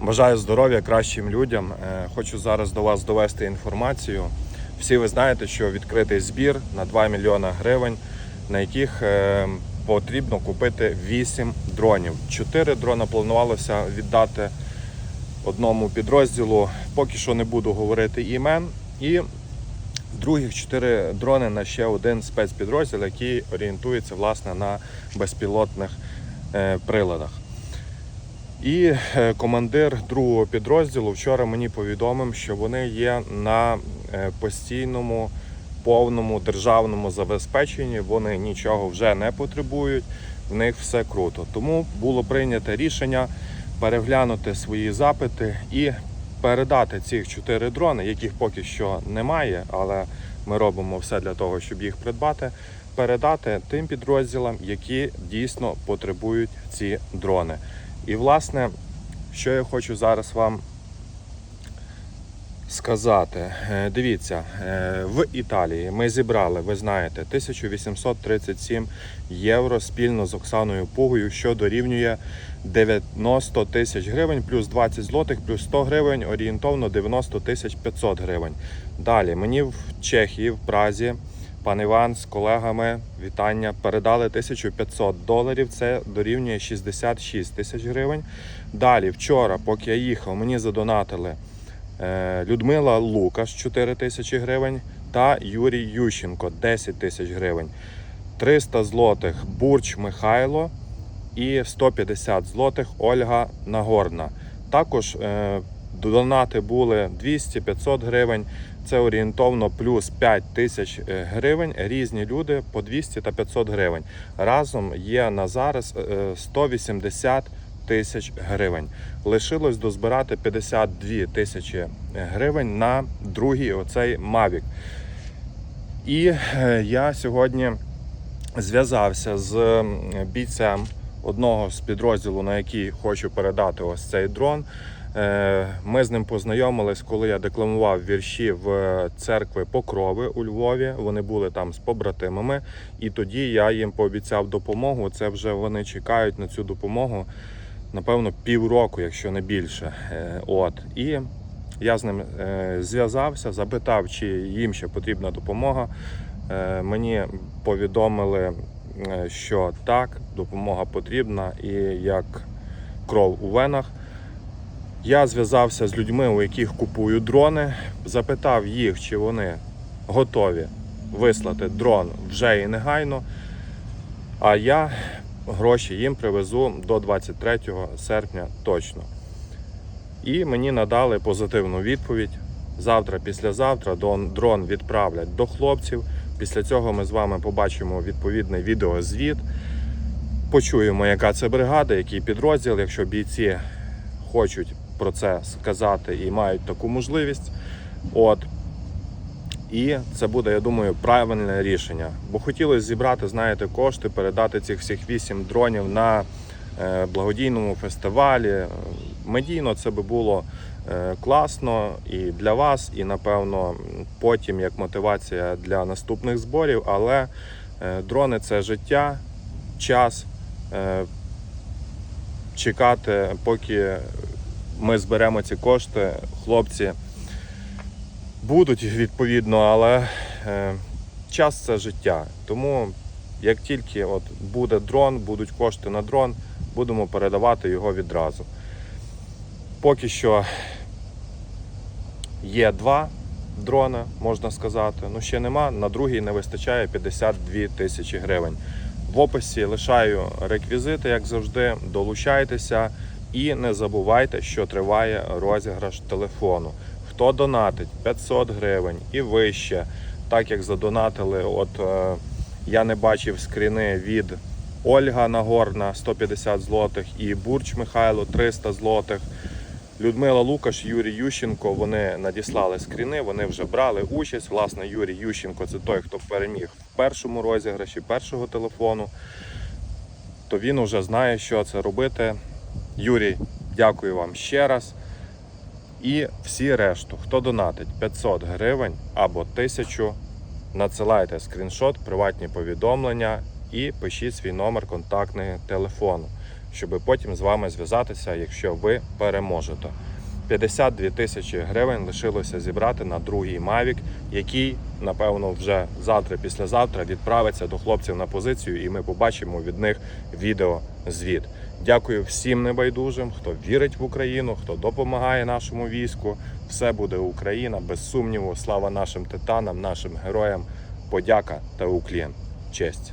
Бажаю здоров'я кращим людям. Е, Хочу зараз до вас довести інформацію. Всі ви знаєте, що відкритий збір на 2 мільйона гривень, на яких е, потрібно купити 8 дронів. 4 дрона планувалося віддати одному підрозділу. Поки що не буду говорити імен. І других 4 дрони на ще один спецпідрозділ, який орієнтується власне на безпілотних е, приладах. І е, командир другого підрозділу вчора мені повідомив, що вони є на е, постійному повному державному забезпеченні. Вони нічого вже не потребують, в них все круто. Тому було прийнято рішення переглянути свої запити і передати цих чотири дрони, яких поки що немає, але ми робимо все для того, щоб їх придбати. Передати тим підрозділам, які дійсно потребують ці дрони. І власне, що я хочу зараз вам сказати. Е, Дивіться, е, в Італії ми зібрали, ви знаєте, 1837 євро спільно з Оксаною Пугою, що дорівнює 90 тисяч гривень, плюс 20 злотих, плюс 100 гривень, орієнтовно 90 тисяч 500 гривень. Далі мені в Чехії, в Празі. Пан Іван з колегами вітання передали 1500 доларів. Це дорівнює 66 тисяч гривень. Далі, вчора, поки я їхав, мені задонатили е, Людмила Лукаш 4 тисячі гривень та Юрій Ющенко 10 тисяч гривень. 300 злотих Бурч Михайло і 150 злотих Ольга Нагорна. Також е, донати були 200-500 гривень. Це орієнтовно плюс 5 тисяч е, гривень. Різні люди по 200 та 500 гривень. Разом є на зараз е, 180 тисяч гривень. Лишилось дозбирати 52 тисячі гривень на другий оцей Mavic. І е, я сьогодні зв'язався з бійцем одного з підрозділу, на який хочу передати ось цей дрон. Е, Ми з ним познайомились, коли я декламував вірші в церкви Покрови у Львові. Вони були там з побратимами, і тоді я їм пообіцяв допомогу. Це вже вони чекають на цю допомогу, напевно, півроку, якщо не більше. Е, От і я з ним е, зв'язався, запитав, чи їм ще потрібна допомога. Мені повідомили, що так, допомога потрібна і як кров у венах. Я зв'язався з людьми, у яких купую дрони, запитав їх, чи вони готові вислати дрон вже і негайно. А я гроші їм привезу до 23 серпня точно. І мені надали позитивну відповідь. Завтра, післязавтра дрон відправлять до хлопців. Після цього ми з вами побачимо відповідний відеозвіт. Почуємо, яка це бригада, який підрозділ, якщо бійці хочуть про це сказати і мають таку можливість. От. І це буде, я думаю, правильне рішення. Бо хотілося зібрати, знаєте, кошти, передати цих всіх вісім дронів на е, благодійному фестивалі. Медійно це би було е, класно і для вас, і напевно потім як мотивація для наступних зборів. Але е, дрони це життя, час. Е, Чекати, поки ми зберемо ці кошти, хлопці будуть відповідно, але е, час це життя. Тому як тільки от буде дрон, будуть кошти на дрон, будемо передавати його відразу. Поки що є два дрона, можна сказати. Ну ще нема. На другий не вистачає 52 тисячі гривень. В описі лишаю реквізити, як завжди. Долучайтеся і не забувайте, що триває розіграш телефону. Хто донатить 500 гривень і вище, так як задонатили, от е, я не бачив скріни від Ольга Нагорна 150 злотих і Бурч Михайло 300 злотих. Людмила Лукаш, Юрій Ющенко, вони надіслали скріни, вони вже брали участь. Власне, Юрій Ющенко це той, хто переміг першому розіграші першого телефону. То він вже знає, що це робити. Юрій, дякую вам ще раз. І всі решту, хто донатить 500 гривень або 1000, надсилайте скріншот, приватні повідомлення і пишіть свій номер контактного телефону. щоб потім з вами зв'язатися, якщо ви переможете. 52 тисячі гривень лишилося зібрати на другий Mavic, який, напевно, вже завтра, післязавтра відправиться до хлопців на позицію, і ми побачимо від них відеозвіт. Дякую всім небайдужим, хто вірить в Україну, хто допомагає нашому війську. Все буде Україна, без сумніву. Слава нашим титанам, нашим героям. Подяка та уклін. Честь.